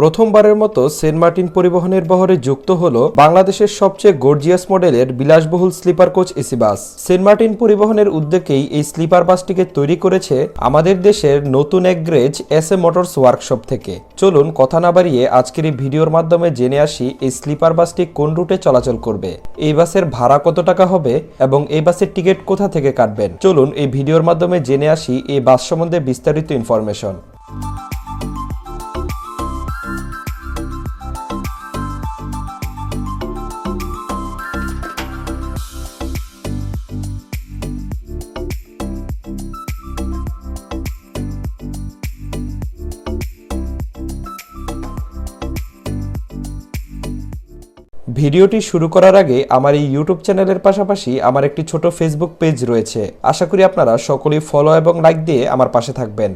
প্রথমবারের মতো Saint Martin পরিবহনের বহরে যুক্ত হল বাংলাদেশের সবচেয়ে গর্জিয়াস মডেলের বিলাসবহুল sleeper coach AC bus. Saint Martin পরিবহনের উদ্যোগেই এই স্লিপার বাসটিকে তৈরি করেছে আমাদের দেশের নতুন এক garage S A Motors workshop থেকে। চলুন কথা না বাড়িয়ে আজকের এই ভিডিওর মাধ্যমে জেনে আসি এই স্লিপার বাসটি কোন রুটে চলাচল করবে। এই বাসের ভাড়া কত টাকা হবে এবং এই বাসের টিকিট কোথা থেকে কাটবেন? চলুন এই ভিডিওর মাধ্যমে জেনে আসি এই বাস সম্বন্ধে বিস্তারিত ইনফরমেশন। ভিডিওটি শুরু করার আগে আমার এই ইউটিউব চ্যানেলের পাশাপাশি আমার একটি ছোট ফেসবুক পেজ রয়েছে। আশা করি আপনারা সকলেই ফলো এবং লাইক দিয়ে আমার পাশে থাকবেন।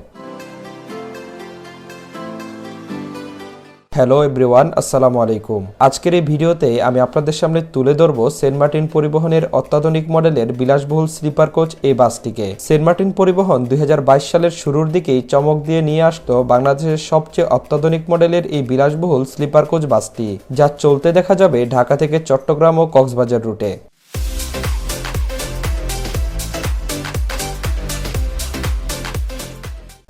হ্যালো এভরিওয়ান আসসালামু আলাইকুম আজকের এই ভিডিওতে আমি আপনাদের সামনে তুলে ধরব সেন্ট মার্টিন পরিবহনের অত্যাধুনিক মডেলের বিলাসবহুল স্লিপার কোচ এই বাসটিকে। সেন্ট মার্টিন পরিবহন দুই হাজার বাইশ সালের শুরুর দিকেই চমক দিয়ে নিয়ে আসতো বাংলাদেশের সবচেয়ে অত্যাধুনিক মডেলের এই বিলাসবহুল স্লিপার কোচ বাসটি, যা চলতে দেখা যাবে ঢাকা থেকে চট্টগ্রাম ও কক্সবাজার রুটে।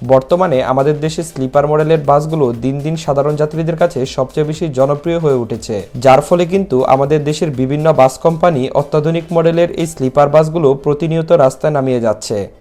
বর্তমানে আমাদের দেশে স্লিপার মডেলের বাসগুলো দিন দিন সাধারণ যাত্রীদের কাছে সবচেয়ে বেশি জনপ্রিয় হয়ে উঠেছে। যার ফলে কিন্তু আমাদের দেশের বিভিন্ন বাস কোম্পানি অত্যাধুনিক মডেলের এই স্লিপার বাসগুলো প্রতিনিয়ত রাস্তায় নামিয়ে যাচ্ছে।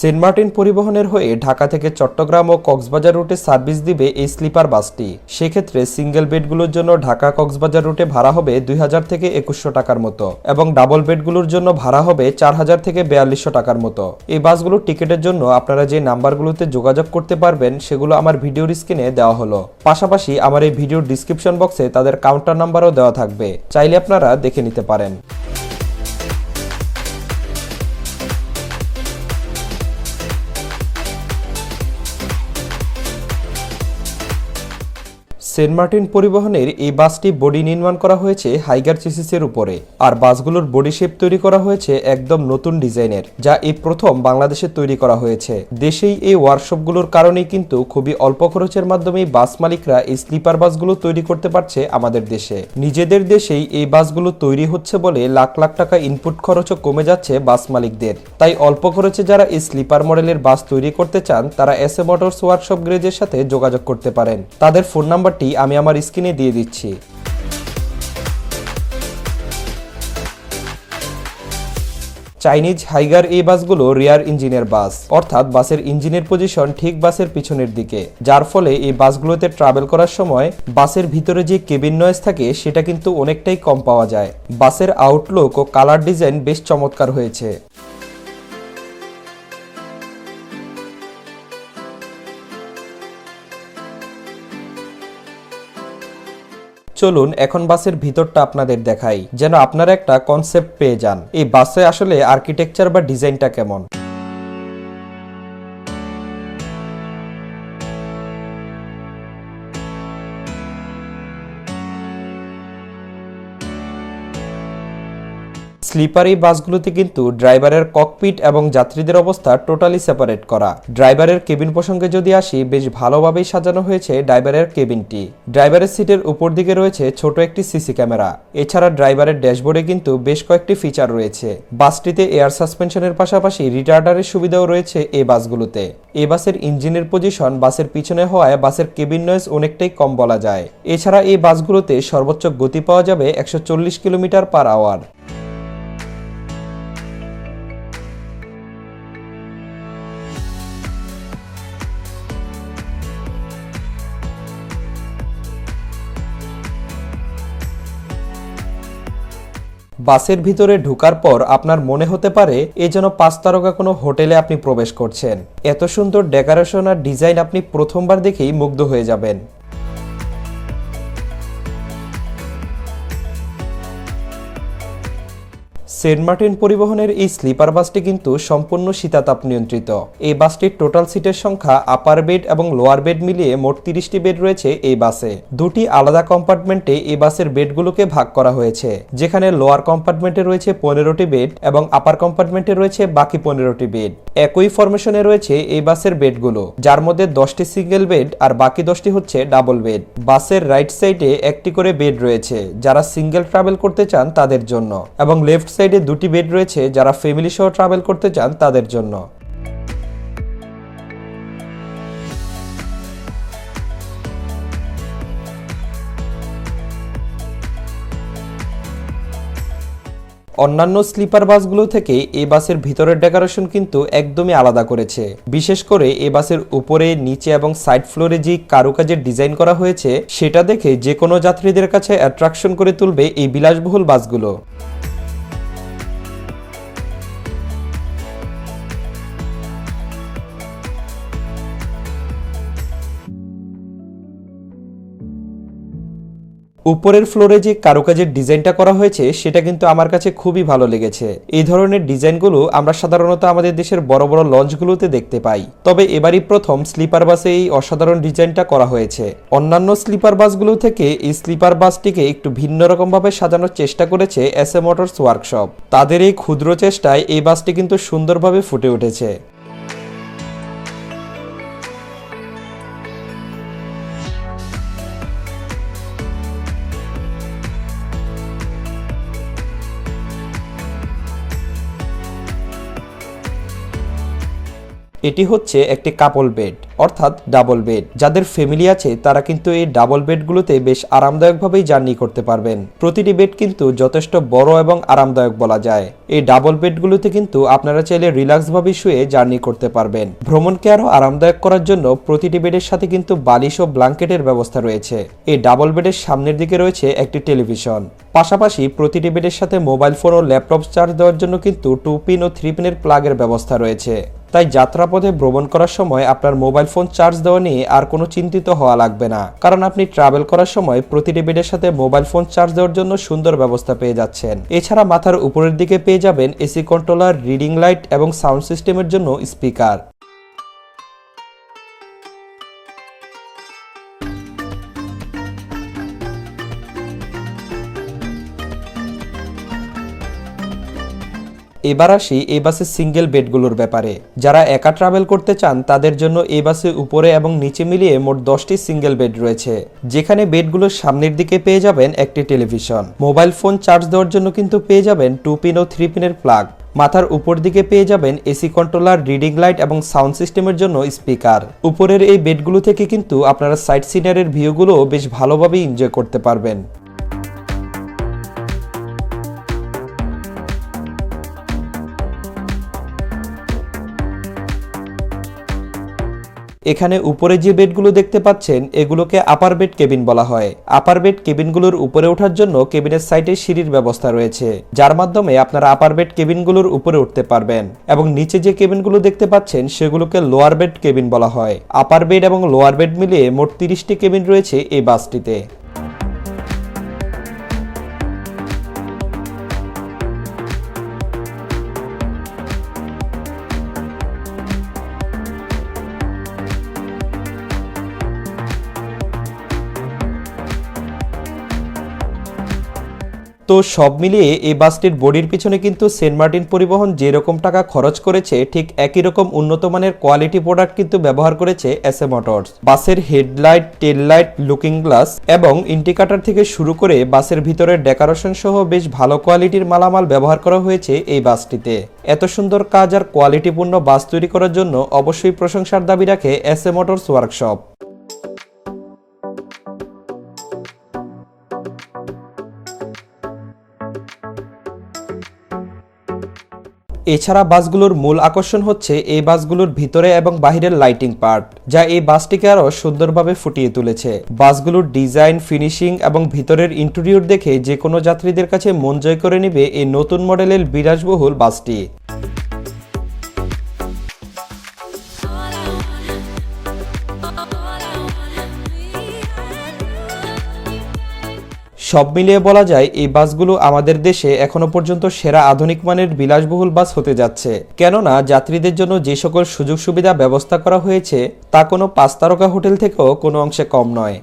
সেন্ট মার্টিন পরিবহনের হয়ে ঢাকা থেকে চট্টগ্রাম ও কক্সবাজার রুটে সার্ভিস দিবে এই স্লিপার বাসটি। সেক্ষেত্রে সিঙ্গেল বেডগুলোর জন্য ঢাকা কক্সবাজার রুটে ভাড়া হবে দুই হাজার থেকে একুশশো টাকার মতো এবং ডাবল বেডগুলোর জন্য ভাড়া হবে চার হাজার থেকে বিয়াল্লিশশো টাকার মতো। এই বাসগুলোর টিকিটের জন্য আপনারা যে নাম্বারগুলোতে যোগাযোগ করতে পারবেন সেগুলো আমার ভিডিওর স্ক্রিনে দেওয়া হলো। পাশাপাশি আমার এই ভিডিওর ডিসক্রিপশন বক্সে তাদের কাউন্টার নাম্বারও দেওয়া থাকবে। চাইলে আপনারা দেখে নিতে পারেন। সেন্ট মার্টিন পরিবহনের এই বাসটি বডি নির্মাণ করা হয়েছে হাইগার চিসিসের উপরে। আর বাসগুলোর বডি শেপ তৈরি করা হয়েছে একদম নতুন ডিজাইনের, যা এই প্রথম বাংলাদেশে তৈরি করা হয়েছে। দেশেই এই ওয়ার্কশপগুলোর কারণে কিন্তু খুবই অল্প খরচের মাধ্যমে বাস মালিকরা এই স্লিপার বাসগুলো তৈরি করতে পারছে আমাদের দেশে। নিজেদের দেশেই এই বাসগুলো তৈরি হচ্ছে বলে লাখ লাখ টাকা ইনপুট খরচও কমে যাচ্ছে বাস মালিকদের। তাই অল্প খরচে যারা এই স্লিপার মডেলের বাস তৈরি করতে চান, তারা এস এ মোটরস ওয়ার্কশপ গ্রেজের সাথে যোগাযোগ করতে পারেন। তাদের ফোন নাম্বারটি আমি আমার স্ক্রিনে দিয়ে দিচ্ছি। চাইনিজ হাইগার এই বাসগুলো রিয়ার ইঞ্জিনের বাস। অর্থাৎ বাসের ইঞ্জিনের পজিশন ঠিক বাসের পিছনের দিকে। যার ফলে এই বাসগুলোতে ট্রাভেল করার সময় বাসের ভিতরে যে কেবিন নয়েজ থাকে, সেটা কিন্তু অনেকটাই কম পাওয়া যায়। বাসের আউটলুক ও কালার ডিজাইন বেশ চমৎকার হয়েছে। চলুন এখন বাসের ভিতরটা আপনাদের দেখাই। যেন আপনারা একটা কনসেপ্ট পেয়ে যান। এই বাসে আসলে আর্কিটেকচার বা ডিজাইনটা কেমন? স্লিপার বাসগুলোতে কিন্তু ড্রাইভারের ককপিট এবং যাত্রীদের অবস্থা টোটালি সেপারেট করা। ড্রাইভারের কেবিন প্রসঙ্গে যদি আসি, বেশ ভালোভাবেই সাজানো হয়েছে ড্রাইভারের কেবিনটি। ড্রাইভারের সিটের উপর দিকে রয়েছে ছোট একটি সিসি ক্যামেরা। এছাড়া ড্রাইভারের ড্যাশবোর্ডে কিন্তু বেশ কয়েকটি ফিচার রয়েছে। বাসটিতে এয়ার সাসপেনশনের পাশাপাশি রিটার্ডারের সুবিধাও রয়েছে এই বাসগুলোতে। এ বাসের ইঞ্জিনের পজিশন বাসের পিছনে হওয়ায় বাসের কেবিন নয়েজ অনেকটাই কম বলা যায়। এছাড়া এই বাসগুলোতে সর্বোচ্চ গতি পাওয়া যাবে একশো চল্লিশ কিলোমিটার পার আওয়ার। বাসের ভিতরে ঢুকার পর আপনার মনে হতে পারে এ যেন পাঁচ তারকা কোনো হোটেলে আপনি প্রবেশ করছেন। এত সুন্দর ডেকোরেশন আর ডিজাইন আপনি প্রথমবার দেখেই মুগ্ধ হয়ে যাবেন। সেন্ট মার্টিন পরিবহনের এই স্লিপার বাসটি কিন্তু সম্পূর্ণ শীতাতাপ নিয়ন্ত্রিত। এই বাসটির টোটাল সিটের সংখ্যা আপার বেড এবং লোয়ার বেড মিলিয়ে মোট তিরিশটি বেড রয়েছে এই বাসে। দুটি আলাদা কম্পার্টমেন্টে এই বাসের বেডগুলোকে ভাগ করা হয়েছে, যেখানে লোয়ার কম্পার্টমেন্টে রয়েছে পনেরোটি বেড এবং আপার কম্পার্টমেন্টে রয়েছে বাকি পনেরোটি বেড। একই ফরমেশনে রয়েছে এই বাসের বেডগুলো, যার মধ্যে দশটি সিঙ্গেল বেড আর বাকি দশটি হচ্ছে ডাবল বেড। বাসের রাইট সাইডে একটি করে বেড রয়েছে, যারা সিঙ্গেল ট্রাভেল করতে চান তাদের জন্য এবং লেফট সাইডে দুটি বেড রয়েছে যারা ফ্যামিলি সহ ট্রাভেল করতে চান তাদের জন্য। অন্যান্য স্লিপার বাসগুলো থেকে এ বাসের ভিতরের ডেকোরেশন কিন্তু একদমই আলাদা করেছে। বিশেষ করে এ বাসের উপরে, নিচে এবং সাইড ফ্লোরে যে কারুকাজের ডিজাইন করা হয়েছে, সেটা দেখে যে কোনো যাত্রীদের কাছে অ্যাট্রাকশন করে তুলবে এই বিলাসবহুল বাসগুলো। উপরের ফ্লোরে যে কারুকাজের ডিজাইনটা করা হয়েছে, সেটা কিন্তু আমার কাছে খুবই ভালো লেগেছে। এই ধরনের ডিজাইনগুলো আমরা সাধারণত আমাদের দেশের বড় বড় লঞ্চগুলোতে দেখতে পাই। তবে এবারই প্রথম স্লিপার বাসে এই অসাধারণ ডিজাইনটা করা হয়েছে। অন্যান্য স্লিপার বাসগুলো থেকে এই স্লিপার বাসটিকে একটু ভিন্ন রকমভাবে সাজানোর চেষ্টা করেছে এস এ মোটরস ওয়ার্কশপ। তাদের এই ক্ষুদ্র চেষ্টায় এই বাসটি কিন্তু সুন্দরভাবে ফুটে উঠেছে। এটি হচ্ছে একটি কাপল বেড অর্থাৎ ডাবল বেড যাদের ফ্যামিলি আছে, তারা কিন্তু এই ডাবল বেডগুলোতে বেশ আরামদায়কভাবেই জার্নি করতে পারবেন। প্রতিটি বেড কিন্তু যথেষ্ট বড় এবং আরামদায়ক বলা যায়। এই ডাবল বেডগুলোতে কিন্তু আপনারা চাইলে রিল্যাক্সভাবে শুয়ে জার্নি করতে পারবেন। ভ্রমণকে আরও আরামদায়ক করার জন্য প্রতিটি বেডের সাথে কিন্তু বালিশ ও ব্ল্যাঙ্কেটের ব্যবস্থা রয়েছে। এই ডাবল বেডের সামনের দিকে রয়েছে একটি টেলিভিশন পাশাপাশি প্রতিটি বেডের সাথে মোবাইল ফোন ও ল্যাপটপ চার্জ দেওয়ার জন্য কিন্তু টু পিন ও থ্রি পিনের প্লাগের ব্যবস্থা রয়েছে। তাই যাত্রাপথে ভ্রমণ করার সময় আপনার মোবাইল ফোন চার্জ দেওয়া নিয়ে আর কোনো চিন্তিত হওয়া লাগবে না। কারণ আপনি ট্রাভেল করার সময় প্রতিটি বেডের সাথে মোবাইল ফোন চার্জ দেওয়ার জন্য সুন্দর ব্যবস্থা পেয়ে যাচ্ছেন। এছাড়া মাথার উপরের দিকে পেয়ে যাবেন এসি কন্ট্রোলার, রিডিং লাইট এবং সাউন্ড সিস্টেমের জন্য স্পিকার। এবার আসি এই বাসের সিঙ্গেল বেডগুলোর ব্যাপারে। যারা একা ট্রাভেল করতে চান, তাদের জন্য এই বাসে উপরে এবং নিচে মিলিয়ে মোট দশটি সিঙ্গেল বেড রয়েছে। যেখানে বেডগুলোর সামনের দিকে পেয়ে যাবেন একটি টেলিভিশন মোবাইল ফোন চার্জ দেওয়ার জন্য কিন্তু পেয়ে যাবেন টু পিন ও থ্রি পিনের প্লাগ মাথার উপর দিকে পেয়ে যাবেন এসি কন্ট্রোলার রিডিং লাইট এবং সাউন্ড সিস্টেমের জন্য স্পিকার উপরের এই বেডগুলো থেকে কিন্তু আপনারা সাইট সিনারের ভিউগুলো বেশ ভালোভাবে এনজয় করতে পারবেন। এখানে উপরে যে বেডগুলো দেখতে পাচ্ছেন, এগুলোকে আপার বেড কেবিন বলা হয়। আপার বেড কেবিনগুলোর উপরে ওঠার জন্য কেবিনের সাইডে সিঁড়ির ব্যবস্থা রয়েছে, যার মাধ্যমে আপনারা আপার বেড কেবিনগুলোর উপরে উঠতে পারবেন এবং নিচে যে কেবিনগুলো দেখতে পাচ্ছেন, সেগুলোকে লোয়ার বেড কেবিন বলা হয়। আপার বেড এবং লোয়ার বেড মিলিয়ে মোট তিরিশটি কেবিন রয়েছে এই বাসটিতে। তো সব মিলিয়ে এই বাসটির বডির পিছনে কিন্তু সেন্ট মার্টিন পরিবহন যেরকম টাকা খরচ করেছে, ঠিক একই রকম উন্নত মানের কোয়ালিটি প্রোডাক্ট কিন্তু ব্যবহার করেছে এস এ মোটরস বাসের headlight tail light looking glass এবং ইন্ডিকেটর থেকে শুরু করে বাসের ভিতরের ডেকোরেশন সহ বেশ ভালো কোয়ালিটির মালামাল ব্যবহার করা হয়েছে এই বাসটিতে। এত সুন্দর কাজ আর কোয়ালিটিপূর্ণ বাস তৈরি করার জন্য অবশ্যই প্রশংসার দাবি রাখে এস এ মোটরস ওয়ার্কশপ এছাড়া বাসগুলোর মূল আকর্ষণ হচ্ছে এই বাসগুলোর ভিতরে এবং বাহিরের লাইটিং পার্ট, যা এই বাসটিকে আরও সুন্দরভাবে ফুটিয়ে তুলেছে। বাসগুলোর ডিজাইন, ফিনিশিং এবং ভিতরের ইন্টেরিয়র দেখে যে কোনো যাত্রীদের কাছে মন জয় করে নেবে এই নতুন মডেলের বিরাজবহুল বাসটি। সব মিলিয়ে বলা যায়, এই বাসগুলো আমাদের দেশে এখনও পর্যন্ত সেরা আধুনিক মানের বিলাসবহুল বাস হতে যাচ্ছে। কেননা, যাত্রীদের জন্য যে সকল সুযোগ সুবিধা ব্যবস্থা করা হয়েছে, তা কোনো পাঁচ তারকা হোটেল থেকেও কোনো অংশে কম নয়।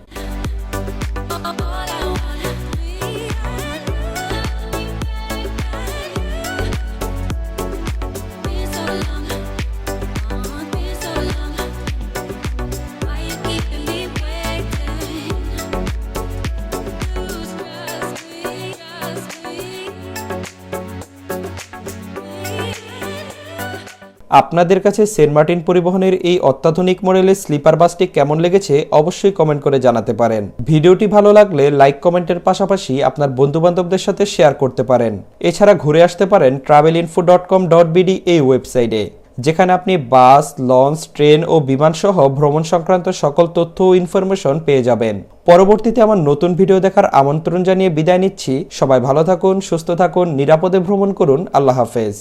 আপনাদের কাছে সেন্ট মার্টিন পরিবহনের এই অত্যাধুনিক মডেলের স্লিপার বাসটি কেমন লেগেছে অবশ্যই কমেন্ট করে জানাতে পারেন। ভিডিওটি ভালো লাগলে লাইক, কমেন্টের পাশাপাশি আপনার বন্ধু বান্ধবদের সাথে শেয়ার করতে পারেন। এছাড়া ঘুরে আসতে পারেন travel info dot com dot BD এই ওয়েবসাইটে, যেখানে আপনি বাস, লঞ্চ, ট্রেন ও বিমান সহ ভ্রমণ সংক্রান্ত সকল তথ্য ও ইনফরমেশন পেয়ে যাবেন। পরবর্তীতে আমার নতুন ভিডিও দেখার আমন্ত্রণ জানিয়ে বিদায় নিচ্ছি। সবাই ভালো থাকুন, সুস্থ থাকুন, নিরাপদে ভ্রমণ করুন। আল্লাহ হাফেজ।